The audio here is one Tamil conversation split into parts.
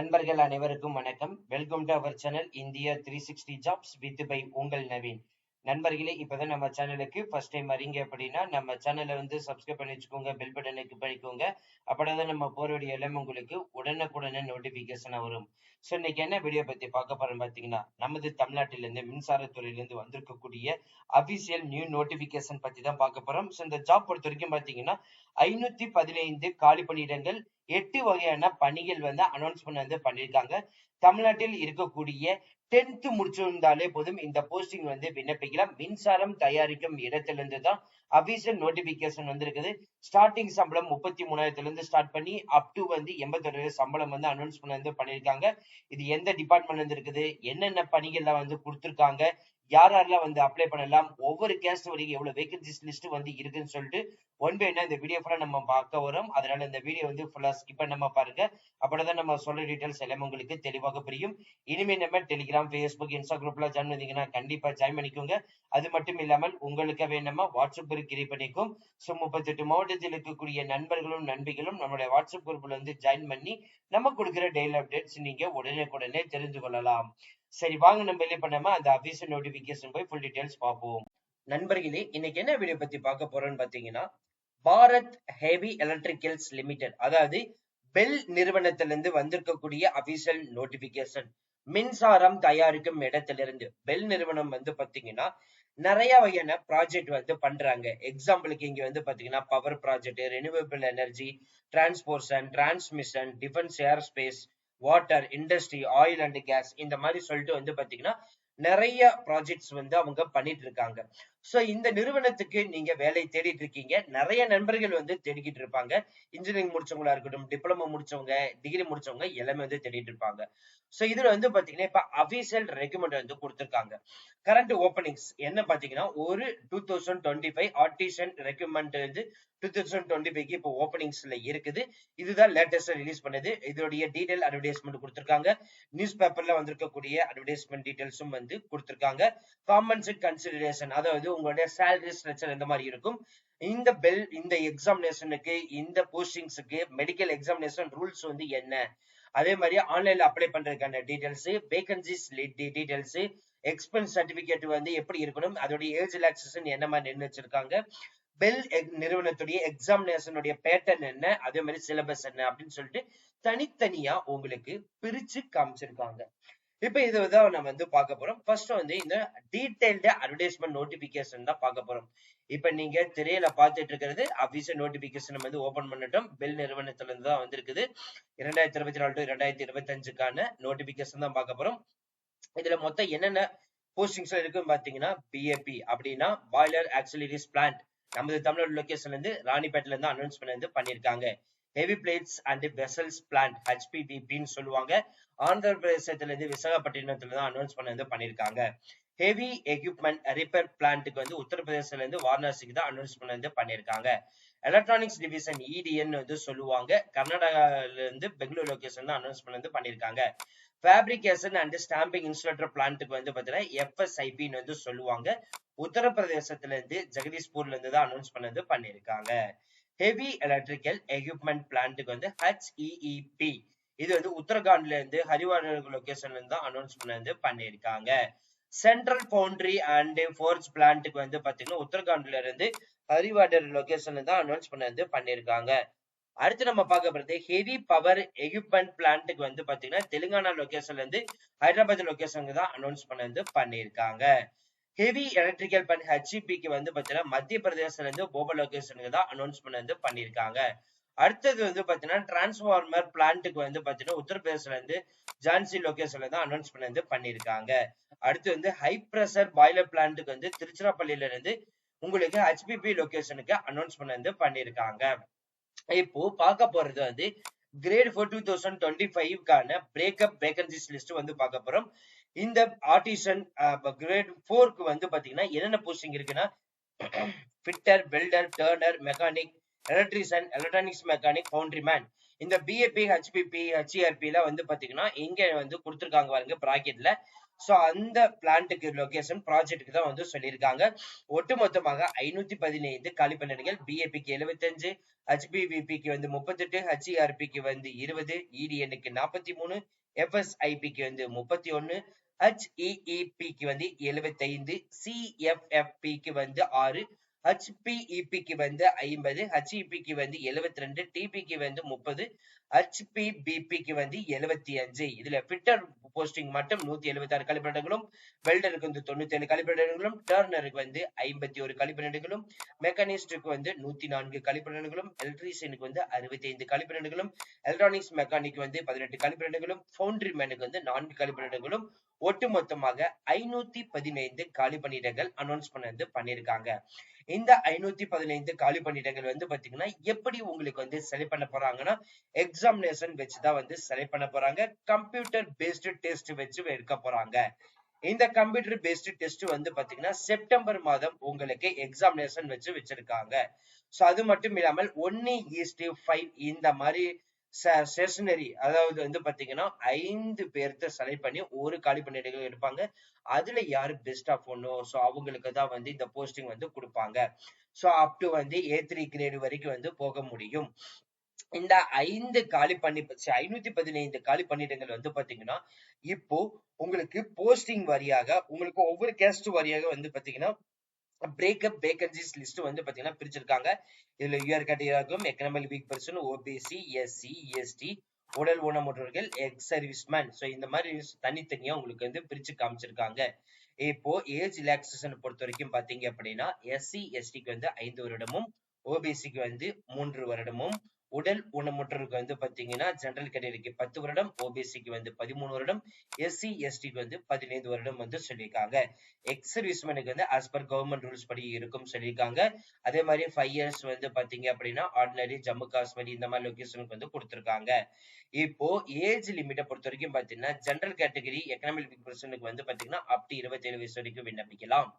நண்பர்கள் அனைவருக்கும் வணக்கம். Welcome to our channel India three sixty jobs with by உங்கள் நவீன். நண்பர்களே இப்பதான் நம்ம சேனலுக்கு ஃபர்ஸ்ட் டைம் வரீங்க அப்படின்னா நம்ம சேனலை வந்து சப்ஸ்கிரைப் பண்ணி வச்சுக்கோங்க பெல் பட்டனை கிளிக் பண்ணிக்கோங்க. அப்படின்னா நம்ம போற எல்லாம் உங்களுக்கு உடனுக்குடனே நோட்டிபிகேஷனாக வரும். ஸோ இன்னைக்கு என்ன வீடியோ பத்தி பார்க்க போறோம் பாத்தீங்கன்னா நமது தமிழ்நாட்டிலிருந்து மின்சாரத்துறையிலிருந்து வந்திருக்கக்கூடிய அபிஷியல் நியூ நோட்டிபிகேஷன் பத்தி தான் பார்க்க போறோம். ஸோ இந்த ஜாப் பொறுத்த வரைக்கும் பாத்தீங்கன்னா ஐநூத்தி பதினைந்து காலி பணியிடங்கள் எட்டு வகையான பணிகள் வந்து அனௌன்ஸ்மெண்ட் வந்து பண்ணியிருக்காங்க தமிழ்நாட்டில் இருக்கக்கூடிய டென்த் முடிச்சிருந்தாலே போதும் இந்த போஸ்டிங் வந்து விண்ணப்பிக்கலாம். மின்சாரம் தயாரிக்கும் இடத்திலிருந்து தான் அபிஷியல் நோட்டிபிகேஷன் வந்திருக்குது. ஸ்டார்டிங் சம்பளம் முப்பத்தி மூணாயிரத்துல இருந்து ஸ்டார்ட் பண்ணி அப் டு வந்து எண்பத்தொரு சம்பளம் வந்து அனௌன்ஸ்மெண்ட் வந்து பண்ணியிருக்காங்க இது எந்த டிபார்ட்மெண்ட் வந்து இருக்குது? என்னென்ன பணிகள்லாம் வந்து கொடுத்துருக்காங்க? யார் யாரெல்லாம் வந்து அப்ளை பண்ணலாம் ஒவ்வொரு கேஸ்ட் வரைக்கும் எவ்வளவு வேகன்சிஸ் லிஸ்ட் வந்து இருக்குன்னு சொல்லிட்டு ஒன் பை என்ன இந்த வீடியோ ஃபுல்லா நம்ம பார்க்க வரும். அதனால இந்த வீடியோ வந்து ஃபுல்லா ஸ்கிப் பண்ணாம பாருங்க. அப்படிதான் நம்ம சொல்ற டீடைல்ஸ் எல்லாமே உங்களுக்கு தெளிவாக புரியும். இனிமே நம்ம டெலிகிராம் ஃபேஸ்புக் இன்ஸ்டாகிராம்ல ஜாயின் பண்ணீங்கன்னா கண்டிப்பா ஜாயின் பண்ணிக்கோங்க. அது மட்டும் இல்லாமல் உங்களுக்கு நம்ம வாட்ஸ்அப் குரூப் கிரியேட் பண்ணிக்கும். ஸோ முப்பத்தெட்டு மாவட்டத்தில் இருக்கக்கூடிய நண்பர்களும் நண்பிகளும் நம்மளுடைய வாட்ஸ்அப் குரூப்ல வந்து ஜாயின் பண்ணி நம்ம கொடுக்குற டெய்லி அப்டேட்ஸ் நீங்க உடனே உடனே தெரிந்து கொள்ளலாம். சரி வாங்க நம்ம இல்லை பண்ணாம அந்த அபிஷியல் நோட்டிபிகேஷன் போய் ஃபுல் டீடைல்ஸ் பார்ப்போம். நண்பர்களே இன்னைக்கு என்ன வீடியோ பத்தி பார்க்க போறோம்னு பாத்தீங்கன்னா பாரத் ஹெவி எலக்ட்ரிக்கல்ஸ் லிமிடெட் அதாவது பெல் நிறுவனத்திலிருந்து வந்திருக்கக்கூடிய அபிஷியல் நோட்டிபிகேஷன் மின்சாரம் தயாரிக்கும் இடத்திலிருந்து. பெல் நிறுவனம் வந்து பாத்தீங்கன்னா நிறைய வகையான ப்ராஜெக்ட் வந்து பண்றாங்க. எக்ஸாம்பிளுக்கு இங்க வந்து பாத்தீங்கன்னா power project renewable energy transportation transmission defence airspace water industry oil and gas இந்த மாதிரி சொல்லிட்டு வந்து பாத்தீங்கன்னா நிறைய ப்ராஜெக்ட்ஸ் வந்து அவங்க பண்ணிட்டு இருக்காங்க. சோ இந்த நிறுவனத்துக்கு நீங்க வேலை தேடிட்டு இருக்கீங்க. நிறைய நண்பர்கள் வந்து தேடிக்கிட்டு இருப்பாங்க. இன்ஜினியரிங் முடிச்சவங்களா இருக்கட்டும் டிப்ளமோ முடிச்சவங்க டிகிரி முடிச்சவங்க எல்லாமே வந்து தேடிட்டு இருப்பாங்க. சோ இதுல வந்து பாத்தீங்கன்னா இப்ப அபிஷியல் ரெக்கமெண்ட் வந்து கொடுத்திருக்காங்க. கரண்ட் ஓப்பனிங்ஸ் என்ன பாத்தீங்கன்னா ஒரு two thousand twenty five addition requirement வந்து டூ தௌசண்ட் டுவெண்ட்டி ஃபைவ்க்கு இப்போ ஓப்பனிங்ஸ்ல இருக்குது. இதுதான் லேட்டஸ்டா ரிலீஸ் பண்ணது. இதோடைய டீடைல் அட்வர்டைஸ்மெண்ட் கொடுத்திருக்காங்க. நியூஸ் பேப்பர்ல வந்திருக்கக்கூடிய அட்வர்டைஸ்மெண்ட் டீடைல்ஸும் வந்து கொடுத்திருக்காங்க. காம்பன்சேட் கன்சிடரேஷன் அதாவது உங்களுடைய சேலரி ஸ்ட்ரக்சர் எந்த மாதிரி இருக்கும். இந்த பெல் இந்த எக்ஸாமினேஷனுக்கு இந்த போஸ்டிங்ஸுக்கு மெடிக்கல் எக்ஸாமினேஷன் ரூல்ஸ் வந்து என்ன? அதே மாதிரி ஆன்லைன்ல அப்ளை பண்றதுக்கான details vacancies details experience certificate வந்து எப்படி இருக்கணும் அதோடைய ஏஜ் ரிலாக்ஸேஷன் என்ன மாதிரி நிர்ணயிச்சிருக்காங்க பெல் நிறுவனத்துடைய எக்ஸாமினேஷனுடைய பேட்டர்ன் என்ன அதே மாதிரி சிலபஸ் என்ன அப்படின்னு சொல்லிட்டு தனித்தனியா உங்களுக்கு பிரிச்சு காமிச்சிருக்காங்க. இப்ப இதுதான் நம்ம வந்து பார்க்க போறோம். ஃபர்ஸ்ட் வந்து இந்த டீடைல்டு அட்வர்டைஸ்மெண்ட் நோட்டிபிகேஷன் தான் பார்க்க போறோம். இப்ப நீங்க திரையில பார்த்துட்டு இருக்கிறது அபிஷியல் நோட்டிபிகேஷன் நம்ம வந்து ஓபன் பண்ணிட்டோம். பெல் நிறுவனத்துல இருந்து தான் வந்திருக்குது. இரண்டாயிரத்தி இருபத்தி நாலு டு இரண்டாயிரத்தி இருபத்தி அஞ்சுக்கான நோட்டிபிகேஷன் தான் பார்க்க போறோம். இதுல மொத்தம் என்னென்ன போஸ்டிங்ஸ் இருக்குன்னு பாத்தீங்கன்னா பிஏபி அப்படின்னா பாய்லர் ஆக்சிலரிஸ் பிளான்ட் நமது தமிழ்நாடு லொகேஷன்ல இருந்து ராணிப்பேட்ல இருந்து அனௌன்ஸ்மெண்ட் வந்து பண்ணிருக்காங்க heavy plates and vessels plant ஹெச்பிபிபின்னு சொல்லுவாங்க. ஆந்திர பிரதேசத்துல இருந்து விசாகப்பட்டினத்துல தான் அனௌன்ஸ் பண்ண வந்து பண்ணிருக்காங்க. ஹெவி எக்யூப்மெண்ட் ரிப்பேர் பிளான்ட்டுக்கு வந்து உத்தரப்பிரதேசல இருந்து வாரணாசிக்கு தான் அனௌன்ஸ் பண்ண வந்து பண்ணிருக்காங்க. எலக்ட்ரானிக்ஸ் டிவிஷன் இடிஎன் வந்து சொல்லுவாங்க. கர்நாடகால இருந்து பெங்களூர் லொகேஷன் தான் அனௌன்ஸ் பண்ண வந்து பண்ணிருக்காங்க. ஃபேப்ரிகேஷன் அண்ட் ஸ்டாம்பிங் இன்ஸ்ட்ரக்டர் பிளான்ட்டுக்கு வந்து பாத்தீங்கன்னா எஃப்எஸ்ஐபின்னு வந்து சொல்லுவாங்க. உத்தரப்பிரதேசத்துல இருந்து ஜெகதீஷ்பூர்ல இருந்து தான் அனௌன்ஸ் பண்ணது பண்ணிருக்காங்க. ஹெவி எலக்ட்ரிக்கல் எக்யூப்மெண்ட் பிளான்ட்டுக்கு வந்து ஹெச்இஇபி இது வந்து உத்தரகாண்ட்ல இருந்து ஹரிவான லொகேஷன்ல இருந்து அனௌன்ஸ்மெண்ட் அனௌன்ஸ் பண்ணது சென்ட்ரல் பவுண்டரி அண்ட் ஃபோர்ஸ் பிளான்ட்டுக்கு வந்து பாத்தீங்கன்னா உத்தரகாண்ட்ல இருந்து ஹரிவாடர் லொகேஷன்ல தான் அனௌன்ஸ் பண்ணது பண்ணிருக்காங்க அடுத்து நம்ம பார்க்க போறது ஹெவி பவர் எக்யூப்மெண்ட் பிளான்ட்டுக்கு வந்து பாத்தீங்கன்னா தெலுங்கானா லொகேஷன்ல இருந்து ஹைதராபாத் லொகேஷனுக்கு தான் அனௌன்ஸ் பண்ணது பண்ணிருக்காங்க ஹெவி எலக்ட்ரிக்கல் பண்ட் ஹெச்இபிக்கு வந்து பாத்தீங்கன்னா மத்திய பிரதேசத்துல இருந்து போபா லொகேஷனுக்கு தான் அனௌன்ஸ் வந்து பண்ணிருக்காங்க அடுத்தது வந்து பாத்தீங்கன்னா டிரான்ஸ்ஃபார்மர் பிளான்ட்டுக்கு வந்து பாத்தீங்கன்னா உத்தரப்பிரதேசல இருந்து ஜான்சி லொகேஷன்ல தான் அனௌன்ஸ் வந்து பண்ணிருக்காங்க அடுத்து வந்து ஹை பிரஷர் பாய்லர் பிளான்ட்டுக்கு வந்து திருச்சிராப்பள்ளியில இருந்து உங்களுக்கு ஹெச்பிபி லொகேஷனுக்கு அனௌன்ஸ் வந்து பண்ணிருக்காங்க இப்போ பார்க்க போறது வந்து great four two thousand twenty ஃபைவ்க்கான breakup vacancies list வந்து பார்க்க போறோம். இந்த ஆர்டிசன் கிரேட் ஃபோருக்கு வந்து பாத்தீங்கன்னா என்னென்ன போஸ்டிங் இருக்குன்னா fitter welder turner mechanic electrician electronics mechanic foundry man இந்த பிஏபி ஹெச்பிபி ஹெச்இஆர்பி எல்லாம் வந்து பாத்தீங்கன்னா இங்க வந்து கொடுத்துருக்காங்க பாருங்க பிராக்கெட்ல சோ அந்த பிளான்ட்டுக்கு லொகேஷன் ப்ராஜெக்ட்டுக்கு தான் வந்து சொல்லியிருக்காங்க. ஒட்டுமொத்தமாக ஐநூத்தி பதினைந்து காலி பிஏபிக்கு எழுபத்தஞ்சு ஹச்பிவிபிக்கு வந்து முப்பத்தெட்டு ஹச்இஆர்பிக்கு வந்து இருபது இடிஎனுக்கு நாற்பத்தி மூணு எஃப்எஸ்ஐபிக்கு வந்து முப்பத்தி ஒன்னு ஹச்இஇபிக்கு வந்து எழுபத்தைந்து சிஎஃப்எஃபிக்கு வந்து ஆறு ஹச்பிஇபிக்கு வந்து ஐம்பது ஹச்இபிக்கு வந்து எழுபத்தி ரெண்டு டிபிக்கு வந்து முப்பது ஹெச்பிபிபிக்கு வந்து எழுபத்தி அஞ்சு இதுல ஃபிட்டர் போஸ்டிங் மட்டும் நூத்தி எழுபத்தி ஆறு கழிப்பிடங்களும் வெல்டருக்கு வந்து தொண்ணூத்தி ஏழு கழிப்பிடங்களும் டர்னருக்கு வந்து ஐம்பத்தி ஒரு கழிப்பிடங்களும் மெக்கானிஸ்டுக்கு வந்து நூத்தி நான்கு கழிப்பிடங்களும் எலக்ட்ரீஷியனுக்கு வந்து அறுபத்தி ஐந்து கழிப்பிடங்களும் எலக்ட்ரானிக்ஸ் மெக்கானிக் வந்து பதினெட்டு கழிப்பிடங்களும் ஃபவுண்டரி மேனுக்கு வந்து நான்கு கழிப்பிடங்களும் ஒட்டுமொத்தமாக ஐநூத்தி பதினைந்து காலி பணியிடங்கள் அனௌன்ஸ் பண்ணது பண்ணிருக்காங்க இந்த ஐநூத்தி பதினைந்து காலி பணியிடங்கள் வந்து பாத்தீங்கன்னா எப்படி உங்களுக்கு வந்து செலக்ட் பண்ண போறாங்கன்னா எக்ஸாமினேஷன் வச்சுதான் வந்து செலக்ட் பண்ண போறாங்க. கம்ப்யூட்டர் பேஸ்டு டெஸ்ட் வச்சு எடுக்க போறாங்க. இந்த கம்ப்யூட்டர் பேஸ்டு டெஸ்ட் வந்து பாத்தீங்கன்னா செப்டம்பர் மாதம் உங்களுக்கு எக்ஸாமினேஷன் வச்சு வச்சிருக்காங்க. சோ அது மட்டும் இல்லாமல் ஒன்னு ஈஸ்ட் ஃபைவ் இந்த மாதிரி ஸ்டேஷனரி அதாவது வந்து பாத்தீங்கன்னா ஐந்து பேர்த்த செலக்ட் பண்ணி ஒரு காலி பணியிடங்கள் எடுப்பாங்க. அதுல யாரு பெஸ்ட் ஆஃப் ஒன்னோ சோ அவங்களுக்கு தான் வந்து இந்த போஸ்டிங் வந்து கொடுப்பாங்க. சோ அப் டு வந்து ஏ த்ரீ கிரேடு வரைக்கும் வந்து போக முடியும். இந்த ஐந்து காலி பண்ணி ஐநூத்தி பதினைந்து காலி பணியிடங்கள் வந்து பாத்தீங்கன்னா இப்போ உங்களுக்கு போஸ்டிங் வரியாக உங்களுக்கு ஒவ்வொரு கேஸ்ட் வரியாக வந்து பாத்தீங்கன்னா பிரேக்கப் வேகன்சிஸ் லிஸ்ட் வந்து பாத்தீங்கன்னா பிரிச்சிருக்காங்க. இதுல UR கேட்டகரியாகும் economic weak person OBC SC ST உடல் ஊனமுற்றவர்கள் எக்ஸ் சர்வீஸ்மேன் சோ இந்த மாதிரி தனித்தனியா உங்களுக்கு வந்து பிரிச்சு காமிச்சிருக்காங்க. இப்போ ஏஜ் ரிலாக்ஸேஷன் பொறுத்த வரைக்கும் பாத்தீங்க அப்படின்னா எஸ்சி எஸ்டிக்கு வந்து ஐந்து வருடமும் ஓபிசிக்கு வந்து மூன்று வருடமும் உடல் ஊனமுற்றோருக்கு வந்து பாத்தீங்கன்னா ஜெனரல் கேட்டகரிக்கு பத்து வருடம் ஓபிசிக்கு வந்து பதிமூணு வருடம் எஸ்சி எஸ்டிக்கு வந்து பதினைந்து வருடம் வந்து சொல்லியிருக்காங்க. எக்ஸ் சர்வீஸ்மேனுக்கு வந்து ஆஸ் பர் கவர்மெண்ட் ரூல்ஸ் படி இருக்கும் சொல்லியிருக்காங்க. அதே மாதிரி ஃபைவ் இயர்ஸ் வந்து பாத்தீங்க அப்படின்னா ஆர்டினரி ஜம்மு காஷ்மீர் இந்த மாதிரி லொகேஷனுக்கு வந்து கொடுத்துருக்காங்க. இப்போ ஏஜ் லிமிட்டை பொறுத்த வரைக்கும் பாத்தீங்கன்னா ஜெனரல் கேட்டகரி எக்கனாமிக் பர்சனுக்கு வந்து பாத்தீங்கன்னா அப் டு இருபத்தி ஏழு வயசு வரைக்கும் விண்ணப்பிக்கலாம்.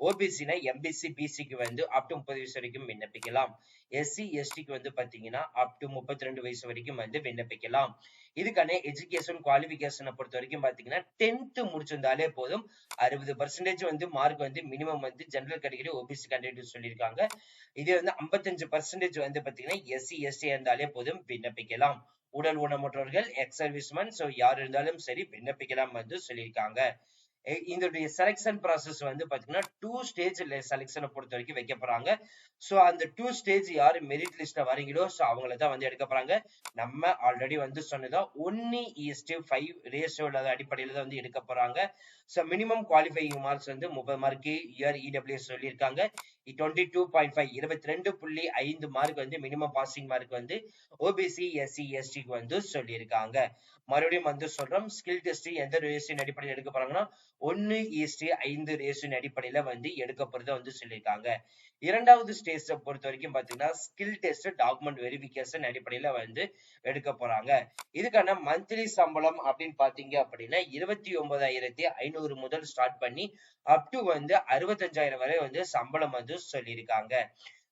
ஓபிசினா எம்பிசி பிசிக்கு வந்து அப் டு முப்பது வயசு வரைக்கும் விண்ணப்பிக்கலாம். எஸ்சி எஸ்டிக்கு வந்து பாத்தீங்கன்னா அப் டு முப்பத்தி ரெண்டு வயசு வரைக்கும் வந்து விண்ணப்பிக்கலாம். இதுக்கான எஜுகேஷன் குவாலிபிகேஷனை பொறுத்த வரைக்கும் பாத்தீங்கன்னா டென்த் முடிச்சிருந்தாலே போதும். அறுபது பர்சன்டேஜ் வந்து மார்க் வந்து மினிமம் வந்து ஜெனரல் கேட்டகரி ஓபிசி கேண்டிடேட் சொல்லியிருக்காங்க. இதே வந்து ஐம்பத்தஞ்சு பர்சன்டேஜ் வந்து பாத்தீங்கன்னா எஸ்சி எஸ்டி இருந்தாலே போதும் விண்ணப்பிக்கலாம். உடல் ஊனமுற்றவர்கள் எக்ஸ் சர்வீஸ்மேன் சோ யார் இருந்தாலும் சரி விண்ணப்பிக்கலாம் வந்து சொல்லியிருக்காங்க. இந்த செலெக்ஷன் ப்ராசஸ் வந்து பாத்தீங்கன்னா டூ ஸ்டேஜ் செலெக்ஷனை பொறுத்த வரைக்கும் வைக்க போறாங்க. ஸோ அந்த டூ ஸ்டேஜ் யாரு மெரிட் லிஸ்ட்ல வரீங்களோ ஸோ அவங்கள தான் வந்து எடுக்க போறாங்க. நம்ம ஆல்ரெடி வந்து சொன்னதா ஒன்னு ஈஸ்ட் ஃபைவ் ரேஷியோட அடிப்படையில தான் வந்து எடுக்க போறாங்க. ஸோ மினிமம் குவாலிஃபைங் மார்க்ஸ் வந்து முப்பது மார்க்கு இயர் இடபிள்யூஎஸ் சொல்லியிருக்காங்க. டுவெண்ட்டி டூ பாயிண்ட் ஃபைவ் இருபத்தி ரெண்டு புள்ளி ஐந்து மார்க் வந்து மினிமம் பாசிங் மார்க் வந்து ஓபிசி எஸ்சி எஸ்டிக்கு வந்து சொல்லியிருக்காங்க. மறுபடியும் வந்து சொல்றோம் ஸ்கில் டெஸ்ட் எந்த ரேஷியின் அடிப்படையில் எடுக்க போறாங்கன்னா ஒன்னு ஈஸ்டி ஐந்து ரேஷியின் அடிப்படையில வந்து எடுக்க போறதை வந்து சொல்லியிருக்காங்க. இரண்டாவது ஸ்டேஜ பொறுத்த வரைக்கும் பாத்தீங்கன்னா ஸ்கில் டெஸ்ட் டாக்குமெண்ட் வெரிபிகேஷன் அடிப்படையில வந்து எடுக்க போறாங்க. இதுக்கான மந்த்லி சம்பளம் அப்படின்னு பாத்தீங்க அப்படின்னா இருபத்தி ஒன்பதாயிரத்தி ஐநூறு முதல் ஸ்டார்ட் பண்ணி அப் டு வந்து அறுபத்தஞ்சாயிரம் வரை வந்து சம்பளம் வந்து சொல்லியிருக்காங்க.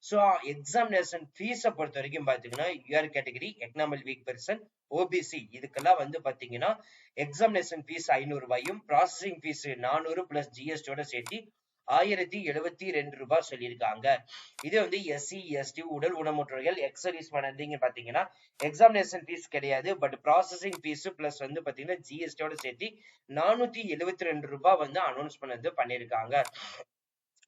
சோ எக்ஸாமினேஷன் ஃபீஸை பொறுத்த வரைக்கும் பாத்தீங்கன்னா UR category economic weak person OBC இதுக்கெல்லாம் வந்து பாத்தீங்கன்னா எக்ஸாமினேஷன் ஃபீஸ் ஐநூறுரூபாயும் ப்ராசஸிங் ஃபீஸ் நானூறு பிளஸ் ஜிஎஸ்டியோட சேர்த்து ஆயிரத்தி எழுபத்தி ரெண்டு ரூபாய் சொல்லியிருக்காங்க. இதே வந்து எஸ்சி எஸ்டி உடல் உணமுற்றோர்கள் எக்ஸர்வீஸ் பண்ணீங்க பாத்தீங்கன்னா எக்ஸாமினேஷன் ஃபீஸ் கிடையாது. பட் ப்ராசஸிங் ஃபீஸ் பிளஸ் வந்து பாத்தீங்கன்னா ஜிஎஸ்டியோட சேர்த்து நானூத்தி எழுபத்தி ரெண்டு ரூபாய் வந்து அனௌன்ஸ் பண்ணது பண்ணிருக்காங்க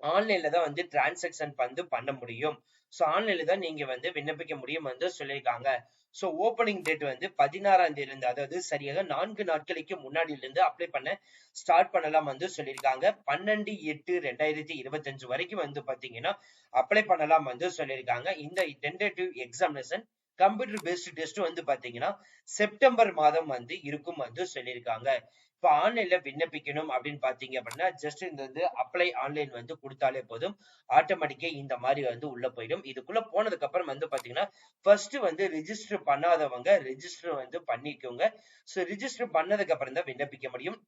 ஆன்லைன்ல தான் வந்து டிரான்சாக்ஷன் வந்து பண்ண முடியும். சோ ஆன்லைன்ல தான் நீங்க வந்து விண்ணப்பிக்க முடியும் வந்து சொல்லியிருக்காங்க. ஸோ ஓப்பனிங் டேட் வந்து பதினாறாம் தேதி இருந்து அதாவது சரியாக நான்கு நாட்களுக்கு முன்னாடியில இருந்து அப்ளை பண்ண ஸ்டார்ட் பண்ணலாம் வந்து சொல்லியிருக்காங்க. பன்னெண்டு எட்டு ரெண்டாயிரத்தி இருபத்தஞ்சு வரைக்கும் வந்து பாத்தீங்கன்னா அப்ளை பண்ணலாம் வந்து சொல்லியிருக்காங்க. இந்த tentative examination computer based test வந்து பாத்தீங்கன்னா செப்டம்பர் மாதம் வந்து இருக்கும் வந்து சொல்லியிருக்காங்க. இப்ப ஆன்லைன்ல விண்ணப்பிக்கணும் அப்படின்னு பாத்தீங்க அப்படின்னா ஜஸ்ட் இந்த வந்து அப்ளை ஆன்லைன் வந்து கொடுத்தாலே போதும். ஆட்டோமேட்டிக்கா இந்த மாதிரி வந்து உள்ள போயிடும். இதுக்குள்ள போனதுக்கு அப்புறம் வந்து பாத்தீங்கன்னா ஃபர்ஸ்ட் வந்து ரிஜிஸ்டர் பண்ணாதவங்க ரிஜிஸ்டர் வந்து பண்ணிக்கோங்க. சோ ரிஜிஸ்டர் பண்ணதுக்கு அப்புறம் தான் விண்ணப்பிக்க முடியும்.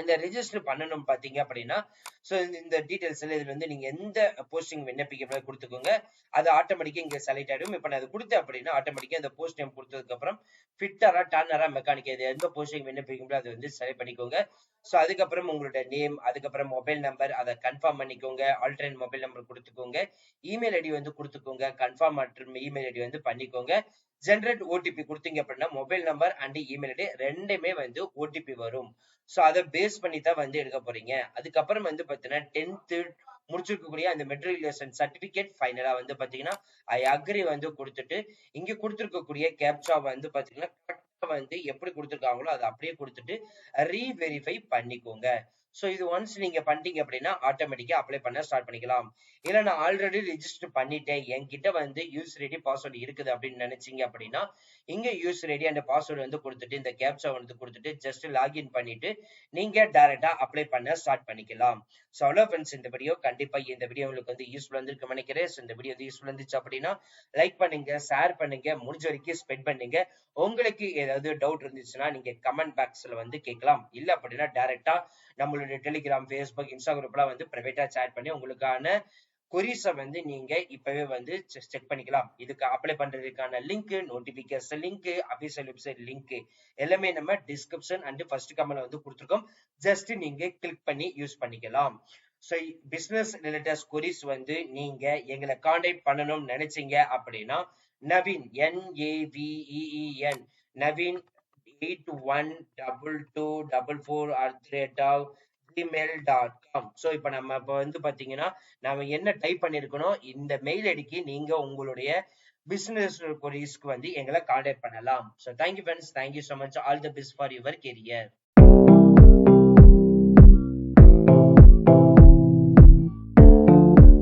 இந்த ரிஜிஸ்டர் பண்ணணும் பாத்தீங்க அப்படின்னா ஸோ இந்த டீடைல்ஸ் எல்லாம் இதுல வந்து நீங்க எந்த போஸ்டிங் விண்ணப்பிக்க கொடுத்துக்கோங்க. அது ஆட்டோமேட்டிக்காக இங்க செலக்ட் ஆகிடும் இப்போ நான் அது கொடுத்தேன் அப்படின்னா ஆட்டோமேட்டிக்காக இந்த போஸ்ட் நேம் கொடுத்ததுக்கப்புறம் ஃபிட்டரா டர்னரா மெக்கானிக் இது எந்த போஸ்டிங் விண்ணப்பிக்கும்போது அது வந்து செலக்ட் பண்ணிக்கோங்க. ஸோ அதுக்கப்புறம் உங்களோட நேம் அதுக்கப்புறம் மொபைல் நம்பர் அதை கன்ஃபார்ம் பண்ணிக்கோங்க. ஆல்டர்னேட் மொபைல் நம்பர் கொடுத்துக்கோங்க. இமெயில் ஐடி வந்து கொடுத்துக்கோங்க. கன்ஃபார்ம் மற்றும் இமெயில் ஐடி வந்து பண்ணிக்கோங்க. ஜென்ரேட் ஓடிபி கொடுத்தீங்க அப்படின்னா mobile number and email ID ரெண்டுமே வந்து ஓடிபி வரும். ஸோ அதை பேஸ் பண்ணி தான் வந்து எடுக்க போறீங்க. அதுக்கப்புறம் வந்து பார்த்தீங்கன்னா டென்த்து முடிச்சிருக்கக்கூடிய அந்த மெட்ரிகுலேஷன் சர்டிபிகேட் ஃபைனலா வந்து பாத்தீங்கன்னா ஐ அக்ரி வந்து கொடுத்துட்டு இங்க கொடுத்துருக்கக்கூடிய கேப்சா வந்து பாத்தீங்கன்னா வந்து எப்படி கொடுத்துருக்காங்களோ அதை அப்படியே கொடுத்துட்டு ரீவெரிஃபை பண்ணிக்கோங்க. ஸோ இது ஒன்ஸ் நீங்க பண்ணிட்டீங்க அப்படின்னா ஆட்டோமேட்டிக்கா அப்ளை பண்ண ஸ்டார்ட் பண்ணிக்கலாம். இல்ல நான் ஆல்ரெடி ரிஜிஸ்டர் பண்ணிட்டேன். என்கிட்ட வந்து யூஸ் ரெடி பாஸ்வேர்டு இருக்குது அப்படின்னு நினைச்சீங்க அப்படின்னா இங்க யூஸ் ரெடி அந்த பாஸ்வேர்டு வந்து கொடுத்துட்டு இந்த கேப்சா வந்து கொடுத்துட்டு ஜஸ்ட் லாகின் பண்ணிட்டு நீங்க டைரக்டா அப்ளை பண்ண ஸ்டார்ட் பண்ணிக்கலாம். ஸோ அவ்வளோ ஃப்ரெண்ட்ஸ் இந்த வீடியோ கண்டிப்பா இந்த வீடியோ உங்களுக்கு வந்து யூஸ்ஃபுல் வந்துருக்கு நினைக்கிறேன். ஸோ இந்த வீடியோ வந்து யூஸ்ஃபுல் இருந்துச்சு அப்படின்னா லைக் பண்ணுங்க ஷேர் பண்ணுங்க முடிஞ்ச வரைக்கும் ஸ்பெண்ட் பண்ணுங்க. உங்களுக்கு ஏதாவது டவுட் இருந்துச்சுன்னா நீங்க கமெண்ட் பாக்ஸ்ல வந்து கேட்கலாம். இல்ல அப்படின்னா டைரக்டா உங்களுடைய டெலிகிராம் ஃபேஸ்புக் இன்ஸ்டாகிராம்லாம் வந்து ப்ரைவேட்டா சேட் பண்ணி உங்களுக்கான கொரிஸை வந்து நீங்க இப்பவே வந்து செக் பண்ணிக்கலாம். இதுக்கு அப்ளை பண்றதுக்கான link notification link official website link எல்லாமே நம்ம டிஸ்கிரிப்ஷன் அண்ட் ஃபர்ஸ்ட் கமெண்ட்ல வந்து கொடுத்துருக்கோம். ஜஸ்ட் நீங்க கிளிக் பண்ணி யூஸ் பண்ணிக்கலாம். ஸோ பிசினஸ் ரிலேட்டட் கொரிஸ் வந்து நீங்க எங்களை காண்டாக்ட் பண்ணணும்னு நினைச்சீங்க அப்படின்னா Naveen N A V E N Naveen eight one double two double four at rate of Gmail dot com so இப்போ நம்ம இப்போ வந்து பார்த்தீங்கன்னா நம்ம என்ன டைப் பண்ணியிருக்கணும் இந்த மெயில் ஐடிக்கு நீங்க உங்களுடைய பிசினஸ் கொரிஸ்க்கு வந்து எங்களை கான்டாக்ட் பண்ணலாம். So thank you friends thank you so much all the best for your career